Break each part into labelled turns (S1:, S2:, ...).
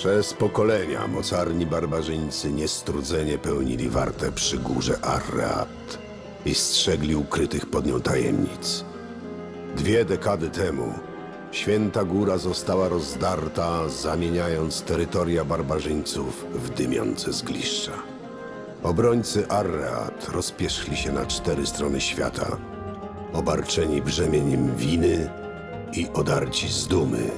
S1: Przez pokolenia mocarni barbarzyńcy niestrudzenie pełnili wartę przy górze Arreat i strzegli ukrytych pod nią tajemnic. Dwie dekady temu święta góra została rozdarta, zamieniając terytoria barbarzyńców w dymiące zgliszcza. Obrońcy Arreat rozpierzchli się na cztery strony świata, obarczeni brzemieniem winy i odarci z dumy,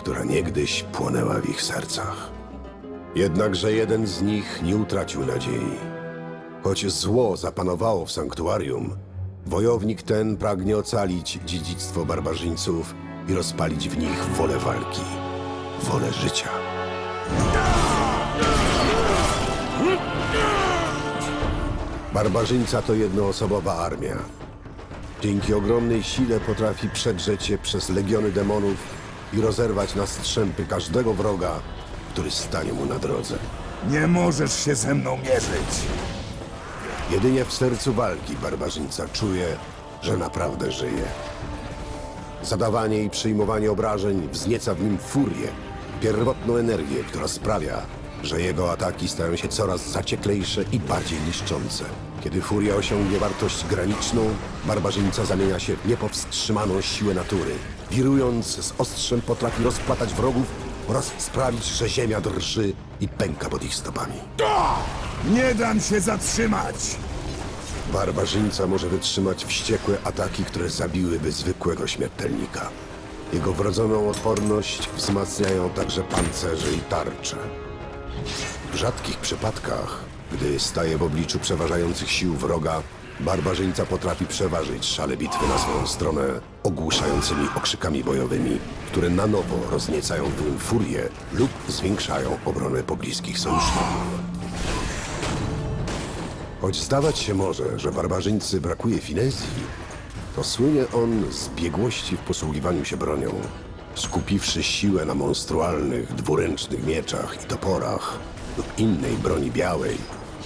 S1: która niegdyś płonęła w ich sercach. Jednakże jeden z nich nie utracił nadziei. Choć zło zapanowało w sanktuarium, wojownik ten pragnie ocalić dziedzictwo barbarzyńców i rozpalić w nich wolę walki, wolę życia. Barbarzyńca to jednoosobowa armia. Dzięki ogromnej sile potrafi przedrzeć się przez legiony demonów i rozerwać na strzępy każdego wroga, który stanie mu na drodze.
S2: Nie możesz się ze mną mierzyć.
S1: Jedynie w sercu walki barbarzyńca czuje, że naprawdę żyje. Zadawanie i przyjmowanie obrażeń wznieca w nim furię, pierwotną energię, która sprawia, że jego ataki stają się coraz zacieklejsze i bardziej niszczące. Kiedy furia osiągnie wartość graniczną, barbarzyńca zamienia się w niepowstrzymaną siłę natury. Wirując z ostrzem potrafi rozpłatać wrogów oraz sprawić, że ziemia drży i pęka pod ich stopami.
S2: Nie dam się zatrzymać.
S1: Barbarzyńca może wytrzymać wściekłe ataki, które zabiłyby zwykłego śmiertelnika. Jego wrodzoną odporność wzmacniają także pancerze i tarcze. W rzadkich przypadkach, gdy staje w obliczu przeważających sił wroga, barbarzyńca potrafi przeważyć szale bitwy na swoją stronę ogłuszającymi okrzykami bojowymi, które na nowo rozniecają w nim furię lub zwiększają obronę pobliskich sojuszników. Choć zdawać się może, że barbarzyńcy brakuje finezji, to słynie on z biegłości w posługiwaniu się bronią. Skupiwszy siłę na monstrualnych, dwuręcznych mieczach i toporach lub innej broni białej,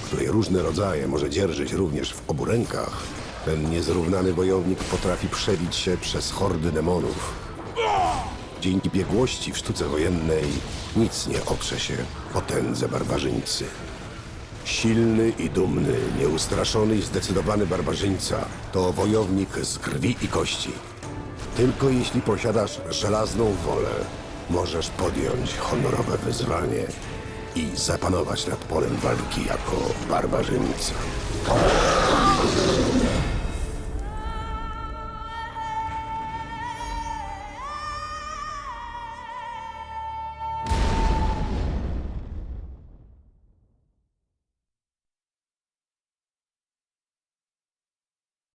S1: której różne rodzaje może dzierżyć również w obu rękach, ten niezrównany wojownik potrafi przebić się przez hordy demonów. Dzięki biegłości w sztuce wojennej nic nie oprze się potędze barbarzyńcy. Silny i dumny, nieustraszony i zdecydowany barbarzyńca to wojownik z krwi i kości. Tylko jeśli posiadasz żelazną wolę, możesz podjąć honorowe wyzwanie i zapanować nad polem walki jako barbarzyńca.